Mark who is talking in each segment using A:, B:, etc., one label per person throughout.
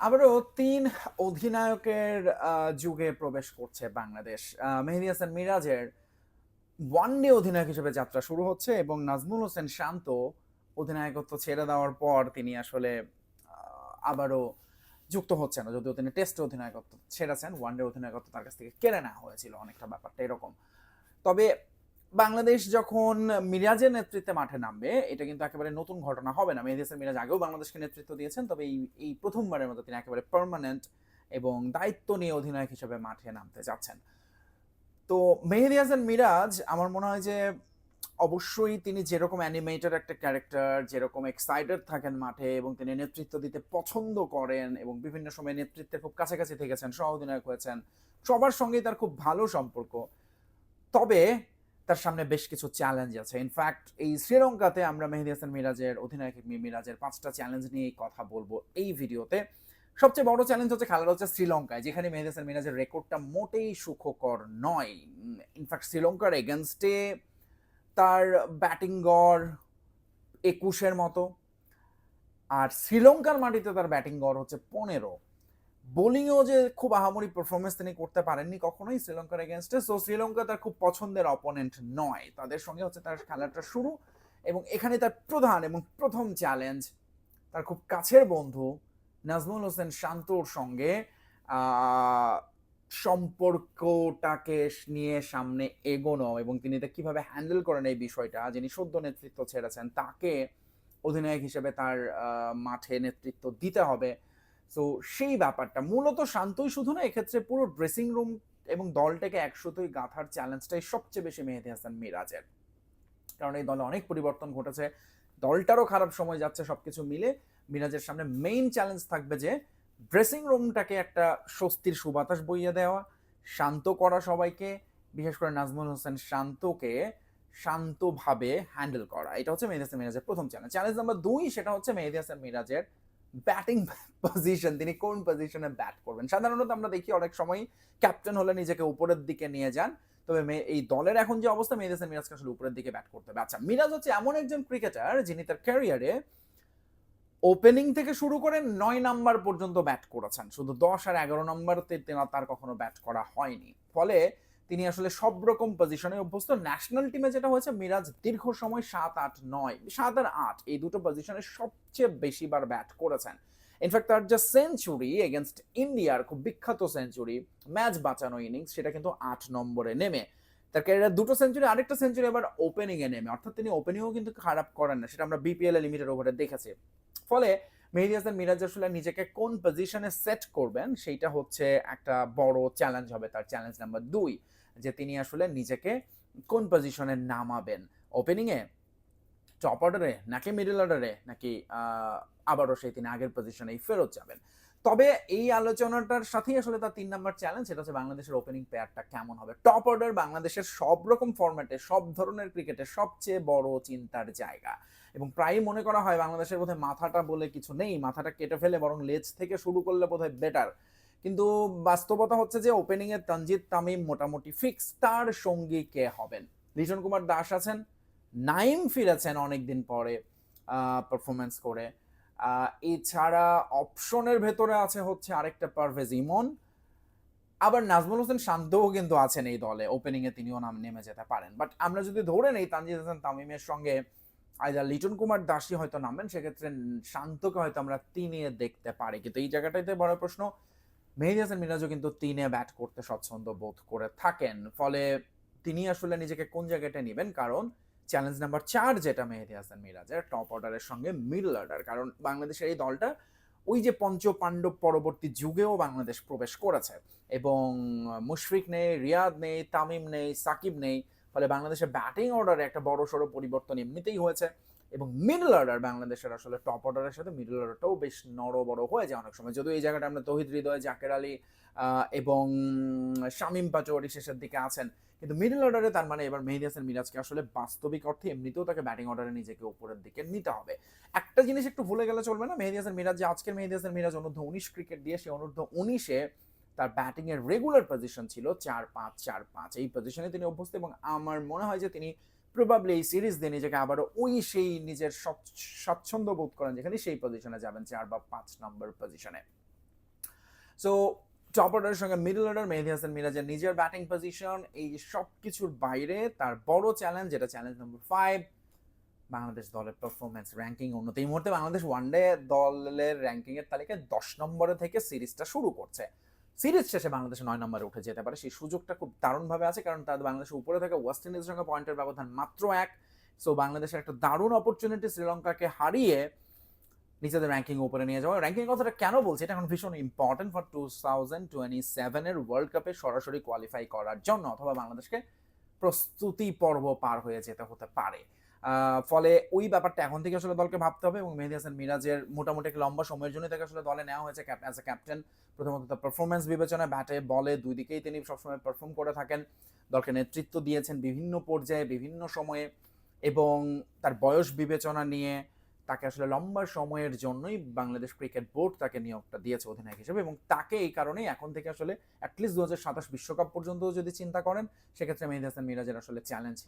A: আবারও তিন অধিনায়কের যুগে প্রবেশ করছে বাংলাদেশ। মেহেদি হাসান মিরাজের ওয়ান ডে অধিনায়ক হিসেবে যাত্রা শুরু হচ্ছে এবং নাজমুল হোসেন শান্ত অধিনায়কত্ব ছেড়ে দেওয়ার পর তিনি আসলে আবারও যুক্ত হচ্ছে না যদিও তিনি টেস্ট অধিনায়কত্ব ছেড়েছেন ওয়ান ডে অধিনায়কত্ব তার কাছ থেকে কেড়ে নেওয়া হয়েছিল, অনেকটা ব্যাপারটা এরকম। তবে বাংলাদেশ যখন মিরাজের নেতৃত্বে মাঠে নামবে, এটা কিন্তু একেবারে নতুন ঘটনা হবে না। মেহেদী মিরাজ আগেও বাংলাদেশকে নেতৃত্ব দিয়েছেন, তবে এই এই প্রথমবারের মতো তিনি একেবারে পার্মানেন্ট এবং দায়িত্ব নিয়ে অধিনায়ক হিসেবে মাঠে নামতে যাচ্ছেন। তো মেহেদী হাসান মিরাজ, আমার মনে হয় যে অবশ্যই তিনি যেরকম অ্যানিমেটেড একটা ক্যারেক্টার যেরকম এক্সাইটেড থাকেন মাঠে এবং তিনি নেতৃত্ব দিতে পছন্দ করেন এবং বিভিন্ন সময় নেতৃত্বের খুব কাছাকাছি থেকেছেন সহ অধিনায়ক হয়েছেন, সবার সঙ্গেই তার খুব ভালো সম্পর্ক। তবে তার সামনে বেশ কিছু চ্যালেঞ্জ আছে। ইনফ্যাক্ট এই শ্রীলঙ্কাতে আমরা মেহেদি হাসান মিরাজের, অধিনায়ক মিরাজের পাঁচটা চ্যালেঞ্জ নিয়ে কথা বলব এই ভিডিওতে। সবচেয়ে বড় চ্যালেঞ্জ হচ্ছে খেলাটা হচ্ছে শ্রীলঙ্কায়, যেখানে মেহেদী হাসান মিরাজের রেকর্ডটা মোটেই সুখকর নয়। ইনফ্যাক্ট শ্রীলঙ্কার এগেনস্টে তার ব্যাটিং গড় একুশের মতো, আর শ্রীলঙ্কার মাটিতে তার ব্যাটিং গড় হচ্ছে পনেরো। বোলিংয়েও যে খুব আহামরি পারফরমেন্স তিনি করতে পারেননি কখনোই শ্রীলঙ্কার এগেনস্টে সো শ্রীলঙ্কা তার খুব পছন্দের অপোনেন্ট নয়। তাদের সঙ্গে হচ্ছে তার খেলাটা শুরু এবং এখানে তার প্রধান এবং প্রথম চ্যালেঞ্জ তার খুব কাছের বন্ধু নাজমুল হোসেন শান্তর সঙ্গে সম্পর্কটাকে নিয়ে সামনে এগোনো এবং তিনি এটা কীভাবে হ্যান্ডেল করেন এই বিষয়টা, যিনি সদ্য নেতৃত্ব ছেড়েছেন, তাকে অধিনায়ক হিসেবে তার মাঠে নেতৃত্ব দিতে হবে। সো সেই ব্যাপারটা। মূলত শান্তই শুধু না, এক্ষেত্রে পুরো ড্রেসিং রুম এবং দলটাকে একসাথেই গাঁথার চ্যালেঞ্জটাই সবচেয়ে বেশি মেহেদি হাসান মিরাজের। কারণ এই দলে অনেক পরিবর্তন ঘটেছে। দলটারও খারাপ সময় যাচ্ছে সবকিছু মিলে। মিরাজের সামনে মেইন চ্যালেঞ্জ থাকবে যে ড্রেসিং রুমটাকে একটা স্বস্তির সুবাতাস বইয়ে দেওয়া, শান্ত করা সবাইকে, বিশেষ করে নাজমুল হোসেন শান্তকে শান্তভাবে হ্যান্ডেল করা। এটা হচ্ছে মেহেদি হাসান মিরাজের প্রথম চ্যালেঞ্জ চ্যালেঞ্জ নাম্বার দুই, সেটা হচ্ছে মেহেদি হাসান মিরাজের ব্যাটিং পজিশন তিনি কোন পজিশনে ব্যাট করবেন? সাধারণত আমরা দেখি অনেক সময় ক্যাপ্টেন হলে নিজেকে উপরের দিকে নিয়ে যান। তবে এই দলের এখন যে অবস্থা, মেহেদি হাসান মিরাজকে আসলে উপরের দিকে ব্যাট করতে হবে। আচ্ছা মিরাজ হচ্ছে এমন একজন ক্রিকেটার যিনি তার ক্যারিয়ারে ওপেনিং থেকে শুরু করে নয় নাম্বার পর্যন্ত ব্যাট করেছেন। শুধু দশ আর এগারো নাম্বারতে তার কখনো ব্যাট করা হয়নি। ফলে তিনি আসলে সব রকম পজিশনে অভ্যস্ত। ন্যাশনাল টিমে যেটা হয়েছে, মিরাজ দীর্ঘ সময় সাত আট নয়, সাত আর আট, এই দুটো পজিশনে সবচেয়ে বেশি বার ব্যাট করেছেন ইনফ্যাক্ট তার যে সেঞ্চুরি এগেনস্ট ইন্ডিয়ার খুব বিখ্যাত সেঞ্চুরি ম্যাচ বাঁচানো ইনিংস সেটা কিন্তু আট নম্বরে নেমে। তার ক্যারিয়ার দুটো সেঞ্চুরি আরেকটা সেঞ্চুরি আবার ওপেনিং এ নেমে। অর্থাৎ তিনি ওপেনিংও কিন্তু খারাপ করেন না, সেটা আমরা বিপিএল লিমিটেড ওভারে দেখেছি। ফলে মেহেদি হাসান, মিরাজ আসলে নিজেকে কোন পজিশনে সেট করবেন, সেইটা হচ্ছে একটা বড় চ্যালেঞ্জ হবে তার চ্যালেঞ্জ নাম্বার দুই। যে তিনি আসলে নিজেকে কোন পজিশনে নামাবেন? ওপেনিংয়ে টপ অর্ডারে নাকি মিডল অর্ডারে নাকি আবারও সেই তিনি আগের পজিশনেই ফেরত যাবেন? তবে এই আলোচনাটার সাথেই আসলে তার তিন নম্বর চ্যালেঞ্জ সেটা হচ্ছে বাংলাদেশের ওপেনিং পেয়ারটা কেমন হবে? টপ অর্ডার বাংলাদেশের সব রকম ফর্ম্যাটে সব ধরনের ক্রিকেটে সবচেয়ে বড় চিন্তার জায়গা। এবং প্রায়ই মনে করা হয় বাংলাদেশের বোধহয় মাথাটা বলে কিছু নেই, মাথাটা কেটে ফেলে বরং লেজ থেকে শুরু করলে বোধহয় বেটার কিন্তু বাস্তবতা হচ্ছে যে ওপেনিং এ তানজিদ তামিম মোটামুটি ফিক্স তার সঙ্গী কে হবেন? লিটন কুমার দাস আছেন নাইম ফিরেছেন অনেকদিন পরে পারফরমেন্স করে। এছাড়া অপশনের ভেতরে আছে হচ্ছে আরেকটা পারভেজ ইমন। আবার নাজমুল হোসেন শান্তও কিন্তু আছেন এই দলে ওপেনিং এ তিনিও নাম নেমে যেতে পারেন। বাট আমরা যদি ধরে নেই তানজিদ হাসান তামিমের সঙ্গে আইদার লিটন কুমার দাসী হয়তো নামবেন সেক্ষেত্রে শান্তকে হয়তো আমরা তিনে দেখতে পারি। কিন্তু এই জায়গাটাইতে বড় প্রশ্ন মেহেদি হাসান মিরাজও কিন্তু তিনে ব্যাট করতে স্বচ্ছন্দ বোধ করে থাকেন। ফলে তিনি আসলে নিজেকে কোন জায়গাটা নেবেন? কারণ চ্যালেঞ্জ নাম্বার চার যেটা মেহেদি হাসান মিরাজের টপ অর্ডারের সঙ্গে মিডল অর্ডার কারণ বাংলাদেশের এই দলটা ওই যে পঞ্চ পাণ্ডব পরবর্তী যুগেও বাংলাদেশ প্রবেশ করেছে। এবং মুশফিক নেই, রিয়াদ নেই, তামিম নেই, সাকিব নেই, ফলে বাংলাদেশের ব্যাটিং অর্ডারে একটা বড় সড়ো পরিবর্তন এমনিতেই হয়েছে। এবং মিডল অর্ডার বাংলাদেশের আসলে টপ অর্ডারের সাথে মিডল অর্ডারটাও বেশ নড় বড় হয়ে যায় অনেক সময়। যদিও এই জায়গাটা আমরা তহিদ হৃদয়, জাকের আলী এবং শামিম পাচোয়ারি শেষের দিকে আছেন। কিন্তু মিডল অর্ডারে তার মানে এবার মেহেদি হাসান মিরাজকে আসলে বাস্তবিক অর্থে এমনিতেও তাকে ব্যাটিং অর্ডারে নিজেকে উপরের দিকে নিতে হবে। একটা জিনিস একটু ভুলে গেলে চলবে না? মেহেদি হাসান মিরাজ যে আজকের মেহেদি হাসান মিরাজ অনূর্ধ্ব উনিশ ক্রিকেট দিয়ে সেই অনূর্ধ্ব উনিশে তার ব্যাটিং এর রেগুলার পজিশন ছিল চার পাঁচ চার পাঁচ। এই পজিশনে তিনি অভ্যস্ত এবং আমার মনে হয় যে তিনি প্রবাবলি এই সিরিজ দিয়ে নিজেকে আবারও ওই সেই নিজের স্বচ্ছ- স্বাচ্ছন্দ্য বোধ করেন যেখানে সেই পজিশনে যাবেন, চার বা পাঁচ নম্বর পজিশনে সো টপ অর্ডারের সঙ্গে মিডল অর্ডার মেহেদি হাসান মিরাজের নিজের ব্যাটিং পজিশন এই সব কিছুর বাইরে তার বড় চ্যালেঞ্জ যেটা চ্যালেঞ্জ নম্বর ফাইভ বাংলাদেশ দলের পারফরমেন্স র্যাঙ্কিং উন্নত। এই মুহূর্তে বাংলাদেশ ওয়ানডে দলের র্যাঙ্কিং এর তালিকায় দশ নম্বরে থেকে সিরিজটা শুরু করছে। সিরিজ শেষে বাংলাদেশ নয় নম্বরে উঠে যেতে পারে। সেই সুযোগটা খুব দারুণভাবে আছে, কারণ তাদের বাংলাদেশের উপরে থেকে ওয়েস্ট ইন্ডিজের সঙ্গে পয়েন্টের ব্যবধান মাত্র এক। সো বাংলাদেশের একটা দারুণ অপরচুনিটি শ্রীলঙ্কাকে হারিয়ে নিজেদের র্যাঙ্কিং উপরে নিয়ে যাওয়া। র্যাঙ্কিং কথাটা কেন বলছি? এটা এখন ভীষণ important for two thousand twenty সেভেনের ওয়ার্ল্ড কাপে সরাসরি কোয়ালিফাই করার জন্য, অথবা বাংলাদেশকে প্রস্তুতি পর্ব পার হয়ে যেতে হতে পারে। ফলে ওই ব্যাপারটা এখন থেকে আসলে দলকে ভাবতে হবে এবং মেহেদি হাসান মিরাজের মোটামুটি লম্বা সময়ের জন্য তাকে আসলে দলে নেওয়া হয়েছে অ্যাজ এ ক্যাপ্টেন প্রথমত তার পারফরমেন্স বিবেচনায় ব্যাটে, বলে দুই দিকেই তিনি সবসময় পারফর্ম করে থাকেন। দলকে নেতৃত্ব দিয়েছেন বিভিন্ন পর্যায়ে, বিভিন্ন সময়ে এবং তার বয়স বিবেচনা নিয়ে তাকে আসলে লম্বা সময়ের জন্যই বাংলাদেশ ক্রিকেট বোর্ড তাকে নিয়োগটা দিয়েছে অধিনায়ক হিসেবে এবং তাকে এই কারণেই এখন থেকে আসলে অ্যাটলিস্ট দু হাজার সাতাশ বিশ্বকাপ পর্যন্ত যদি চিন্তা করেন, সেক্ষেত্রে মেহেদি হাসান মিরাজের আসলে চ্যালেঞ্জ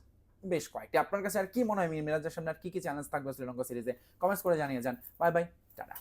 A: বেশ কয়েকটি। আপনার কাছে আর কি মনে হয় মিরাজের সামনে আর কি কি চ্যালেঞ্জ থাকবে শ্রীলঙ্কা সিরিজে কমেন্টস করে জানিয়ে যান। Bye bye tata.